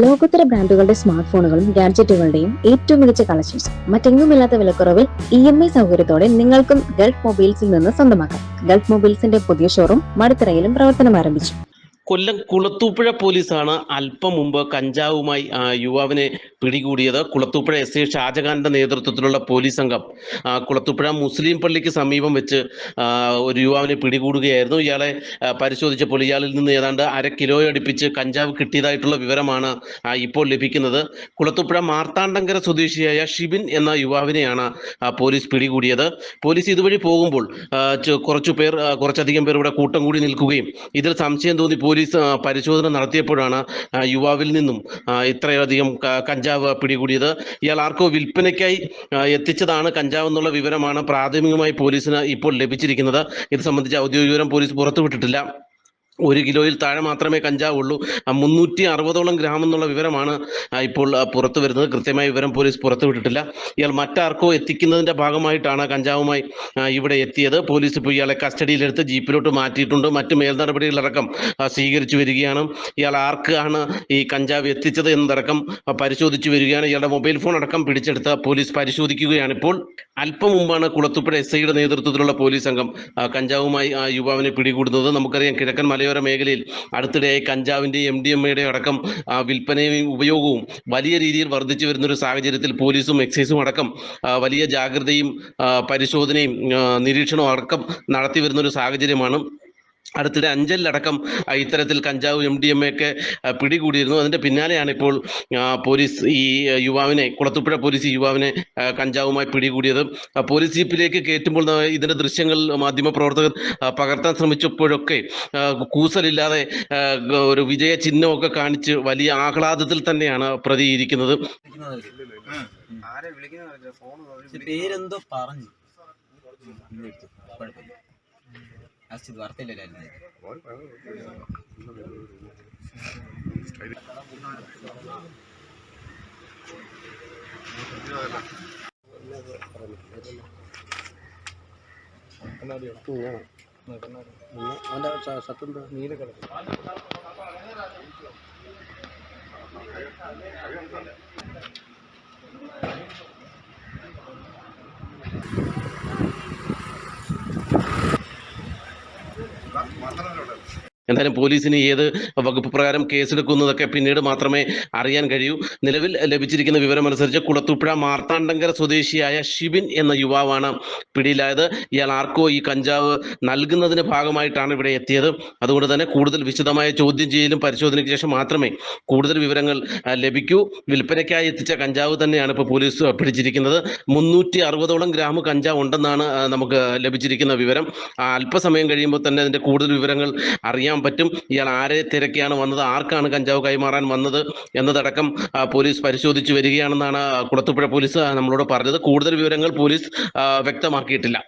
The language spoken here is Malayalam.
ലോകോത്തര ബ്രാൻഡുകളുടെ സ്മാർട്ട് ഫോണുകളും ഗാഡ്ജറ്റുകളുടെയും ഏറ്റവും മികച്ച കളക്ഷൻസ് മറ്റെങ്ങുമില്ലാത്ത വിലക്കുറവിൽ ഇ എം ഐ സൗകര്യത്തോടെ നിങ്ങൾക്കും ഗൾഫ് മൊബൈൽസിൽ നിന്ന് സ്വന്തമാക്കാം. ഗൾഫ് മൊബൈൽസിന്റെ പുതിയ ഷോറൂം മടുത്തറയിലും പ്രവർത്തനം ആരംഭിച്ചു കൊല്ലം കുളത്തൂപ്പുഴ പോലീസാണ് അല്പം മുമ്പ് കഞ്ചാവുമായി യുവാവിനെ പിടികൂടിയത്. കുളത്തൂപ്പുഴ എസ് ഐ ഷാജഹാന്റെ നേതൃത്വത്തിലുള്ള പോലീസ് സംഘം കുളത്തൂപ്പുഴ മുസ്ലിം പള്ളിക്ക് സമീപം വെച്ച് ഒരു യുവാവിനെ പിടികൂടുകയായിരുന്നു. ഇയാളെ പരിശോധിച്ചപ്പോൾ ഇയാളിൽ നിന്ന് ഏതാണ്ട് അര കിലോ അടുപ്പിച്ച് കഞ്ചാവ് കിട്ടിയതായിട്ടുള്ള വിവരമാണ് ഇപ്പോൾ ലഭിക്കുന്നത്. കുളത്തൂപ്പുഴ മാർത്താണ്ഡങ്കര സ്വദേശിയായ ഷിബിൻ എന്ന യുവാവിനെയാണ് പോലീസ് പിടികൂടിയത്. പോലീസ് ഇതുവഴി പോകുമ്പോൾ കുറച്ചു പേർ കുറച്ചധികം പേർ ഇവിടെ കൂട്ടം കൂടി നിൽക്കുകയും ഇതിൽ സംശയം തോന്നി പോലീസ് പരിശോധന നടത്തിയപ്പോഴാണ് യുവാവിൽ നിന്നും ഇത്രയധികം കഞ്ചാവ് പിടികൂടിയത്. ഇയാൾ ആർക്കോ വിൽപ്പനയ്ക്കായി എത്തിച്ചതാണ് കഞ്ചാവ് എന്നുള്ള വിവരമാണ് പ്രാഥമികമായി പോലീസിന് ഇപ്പോൾ ലഭിച്ചിരിക്കുന്നത്. ഇത് സംബന്ധിച്ച് ഔദ്യോഗിക വിവരം പോലീസ് പുറത്തുവിട്ടിട്ടില്ല. ഒരു കിലോയിൽ താഴെ മാത്രമേ കഞ്ചാവുള്ളൂ. മുന്നൂറ്റി അറുപതോളം ഗ്രാം എന്നുള്ള വിവരമാണ് ഇപ്പോൾ പുറത്തു വരുന്നത്. കൃത്യമായ വിവരം പോലീസ് പുറത്തുവിട്ടിട്ടില്ല ഇയാൾ മറ്റാർക്കോ എത്തിക്കുന്നതിന്റെ ഭാഗമായിട്ടാണ് കഞ്ചാവുമായി ഇവിടെ എത്തിയത്. പോലീസ് ഇപ്പോൾ ഇയാളെ കസ്റ്റഡിയിലെടുത്ത് ജീപ്പിലോട്ട് മാറ്റിയിട്ടുണ്ട്. മറ്റ് മേൽനടപടികളടക്കം നടപടികളടക്കം സ്വീകരിച്ചു വരികയാണ്. ഇയാൾ ആർക്കാണ് ഈ കഞ്ചാവ് എത്തിച്ചത് എന്നതടക്കം പരിശോധിച്ചു വരികയാണ്. ഇയാളുടെ മൊബൈൽ ഫോൺ അടക്കം പിടിച്ചെടുത്ത് പോലീസ് പരിശോധിക്കുകയാണ് ഇപ്പോൾ. അല്പം മുമ്പാണ് കുളത്തുപ്പുഴ എസ് ഐയുടെ നേതൃത്വത്തിലുള്ള പോലീസ് സംഘം കഞ്ചാവുമായി യുവാവിനെ പിടികൂടുന്നത്. നമുക്കറിയാം കിഴക്കൻ മലയോര മേഖലയിൽ അടുത്തിടെയായി കഞ്ചാവിന്റെ എം ഡി എം എയുടെ അടക്കം വിൽപ്പനയും ഉപയോഗവും വലിയ രീതിയിൽ വർദ്ധിച്ചു വരുന്ന ഒരു സാഹചര്യത്തിൽ പോലീസും എക്സൈസും അടക്കം വലിയ ജാഗ്രതയും പരിശോധനയും നിരീക്ഷണവും അടക്കം നടത്തി വരുന്ന ഒരു സാഹചര്യമാണ് അടുത്തിടെ അഞ്ചലിലടക്കം ഇത്തരത്തിൽ കഞ്ചാവ് എം ഡി എം എ ഒക്കെ പിടികൂടിയിരുന്നു. അതിന്റെ പിന്നാലെയാണ് ഇപ്പോൾ പോലീസ് ഈ യുവാവിനെ കുളത്തുപ്പുഴ പോലീസ് ഈ യുവാവിനെ കഞ്ചാവുമായി പിടികൂടിയത്. പോലീസ് ജീപ്പിലേക്ക് കയറ്റുമ്പോൾ ഇതിന്റെ ദൃശ്യങ്ങൾ മാധ്യമപ്രവർത്തകർ പ്രവർത്തകർ പകർത്താൻ ശ്രമിച്ചപ്പോഴൊക്കെ കൂസലില്ലാതെ ഒരു വിജയ ചിഹ്നമൊക്കെ കാണിച്ച് വലിയ ആഹ്ലാദത്തിൽ തന്നെയാണ് പ്രതി ഇരിക്കുന്നത്. ആരെ വിളിക്കുന്ന ഫോൺ പേരെന്തോ പറഞ്ഞു. ഇത് വാർത്തയിലല്ലായിരുന്നു അവന്റെ സത്യം നീല കളർ എന്തായാലും പോലീസിന് ഏത് വകുപ്പ് പ്രകാരം കേസെടുക്കുന്നതൊക്കെ പിന്നീട് മാത്രമേ അറിയാൻ കഴിയൂ. നിലവിൽ ലഭിച്ചിരിക്കുന്ന വിവരമനുസരിച്ച് കുളത്തൂപ്പുഴ മാർത്താണ്ഡങ്കര സ്വദേശിയായ ഷിബിൻ എന്ന യുവാവാണ് പിടിയിലായത്. ഇയാൾ ആർക്കോ ഈ കഞ്ചാവ് നൽകുന്നതിന് ഭാഗമായിട്ടാണ് ഇവിടെ എത്തിയത്. അതുകൊണ്ട് തന്നെ കൂടുതൽ വിശദമായ ചോദ്യം ചെയ്യലും പരിശോധനയ്ക്ക് ശേഷം മാത്രമേ കൂടുതൽ വിവരങ്ങൾ ലഭിക്കൂ. വിൽപ്പനയ്ക്കായി എത്തിച്ച കഞ്ചാവ് തന്നെയാണ് ഇപ്പോൾ പോലീസ് പിടിച്ചിരിക്കുന്നത്. മുന്നൂറ്റി അറുപതോളം ഗ്രാം കഞ്ചാവ് ഉണ്ടെന്നാണ് നമുക്ക് ലഭിച്ചിരിക്കുന്ന വിവരം. അല്പസമയം കഴിയുമ്പോൾ തന്നെ അതിന്റെ കൂടുതൽ വിവരങ്ങൾ അറിയാൻ പറ്റും. ഇയാൾ ആരെ തിരക്കിയാണ് വന്നത്? ആർക്കാണ് കഞ്ചാവ് കൈമാറാൻ വന്നത്? എന്നതടക്കം പോലീസ് പരിശോധിച്ചു വരികയാണെന്നാണ് കുളത്തുപുഴ പോലീസ് നമ്മളോട് പറഞ്ഞത്. കൂടുതൽ വിവരങ്ങൾ പോലീസ് ആ, വ്യക്തമാക്കിയിട്ടില്ല